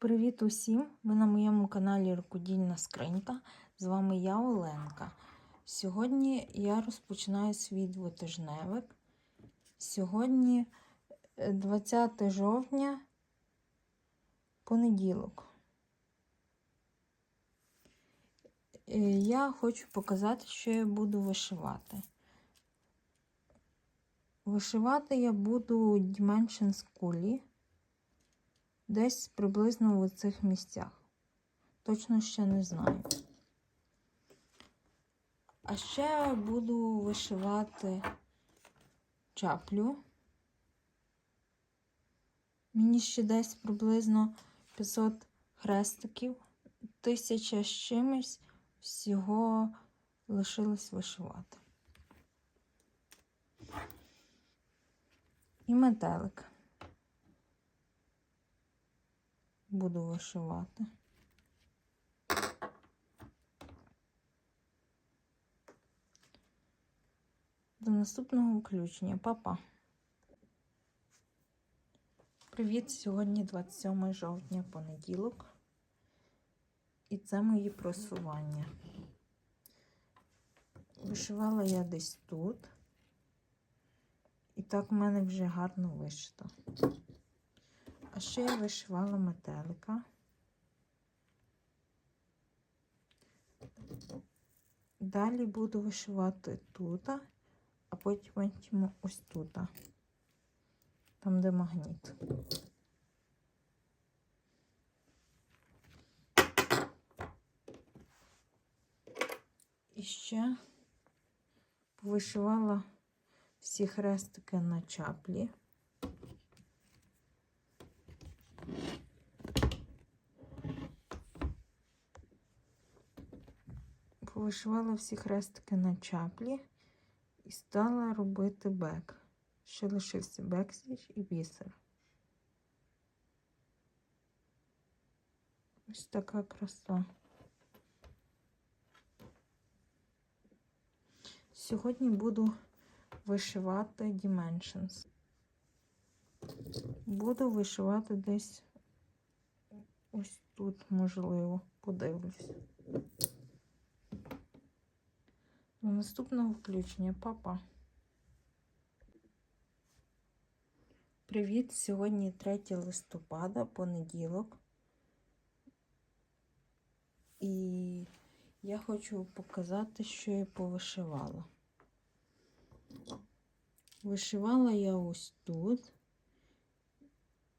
Привіт усім! Ви на моєму каналі Рукодільна Скринька. З вами я Оленка. Сьогодні я розпочинаю свій двотижневик. Сьогодні е, 20 жовтня, понеділок. Е, Я хочу показати, що я буду вишивати. Вишивати я буду Dimensions кулі десь приблизно в цих місцях. Точно ще не знаю. А ще буду вишивати чаплю. Мені ще десь приблизно 500 хрестиків, тисяча з чимось всього лишилось вишивати. І метелик. Буду вишивати. До наступного включення, Па-па. Привіт! Сьогодні 27 жовтня, понеділок. І це мої просування. Вишивала я десь тут. І так в мене вже гарно вишито. А ще я вишивала метелика. Далі буду вишивати тут, а потім ось тут, там, де магніт. І ще повишивала всі хрестики на чаплі. Повишивала всі хрестики на чаплі і стала робити бек. Ще лишився бекстіч і бісер. Ось така краса. Сьогодні буду вишивати Dimensions. Буду вишивати десь ось тут, можливо, подивлюсь. До наступного включення, папа. Привіт! Сьогодні 3 листопада, понеділок. І я хочу показати, що я повишивала. Вишивала я ось тут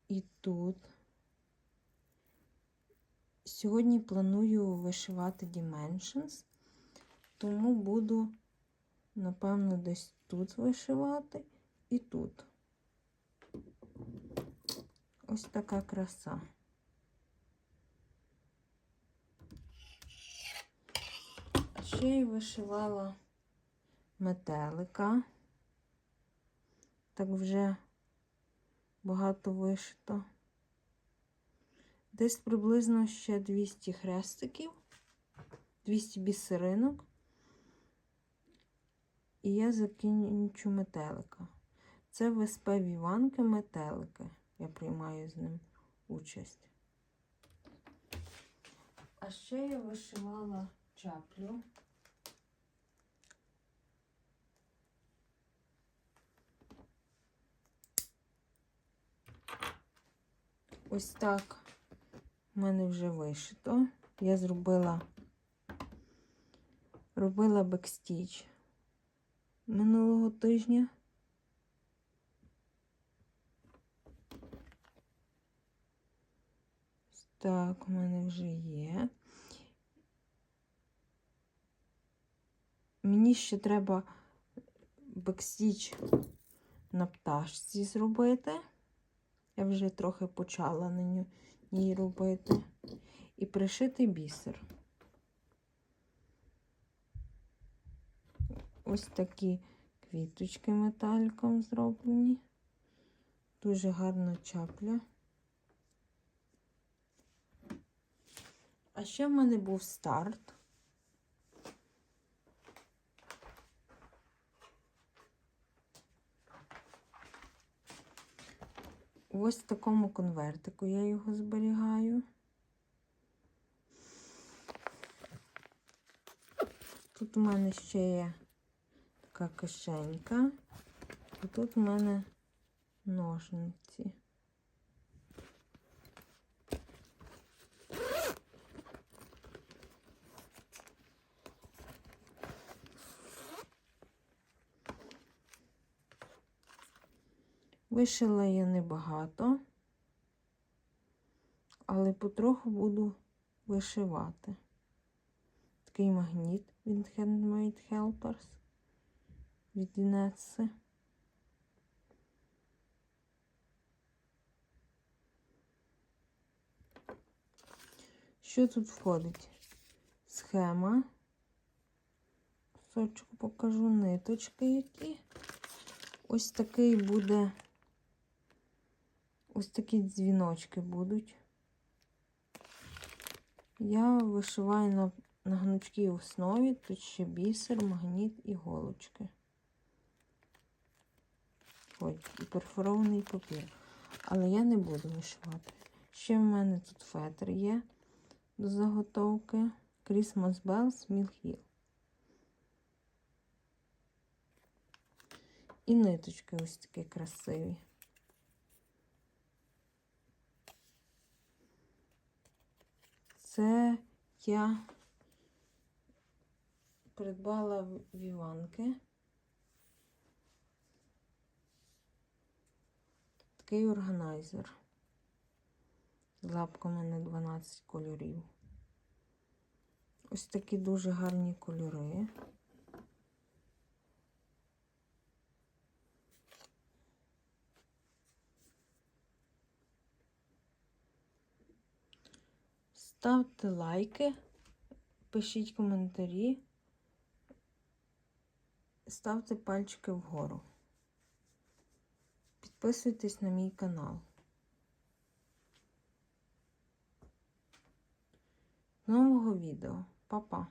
і тут. Сьогодні планую вишивати Dimensions. Тому буду, напевно, десь тут вишивати і тут. Ось така краса. Ще й вишивала метелика. Так вже багато вишито. Десь приблизно ще 200 хрестиків, 200 бісеринок. І я закінчу метелика. Це ВСП Віванки метелики. Я приймаю з ним участь. А ще я вишивала чаплю. Ось так в мене вже вишито. Я зробила робила бекстіч минулого тижня. Так, у мене вже є. Мені ще треба бекстіч на пташці зробити. Я вже трохи почала на ній робити. І пришити бісер. Ось такі квіточки металіком зроблені. Дуже гарна чапля. А ще в мене був старт. в ось такому конвертику я його зберігаю. Тут у мене ще є така кишенька, і тут у мене ножниці. Вишила я небагато, але потроху буду вишивати. Такий магніт від Handmade Helpers від. Що тут входить? Схема. Кусочку покажу ниточки які. Ось такий буде, ось такі дзвіночки будуть. Я вишиваю на, на гнучкій основі, тут ще бісер, магніт і голочки. Ой, перфорований папір. Але я не буду вишивати. Ще в мене тут фетр є до заготовки. Christmas Bells Mill Hill. І ниточки ось такі красиві. Це я придбала в Іванки. Такий органайзер з лапками на 12 кольорів. Ось такі дуже гарні кольори. Ставте лайки, пишіть коментарі, ставте пальчики вгору. Підписуйтесь на мій канал. Нового відео. Па-па!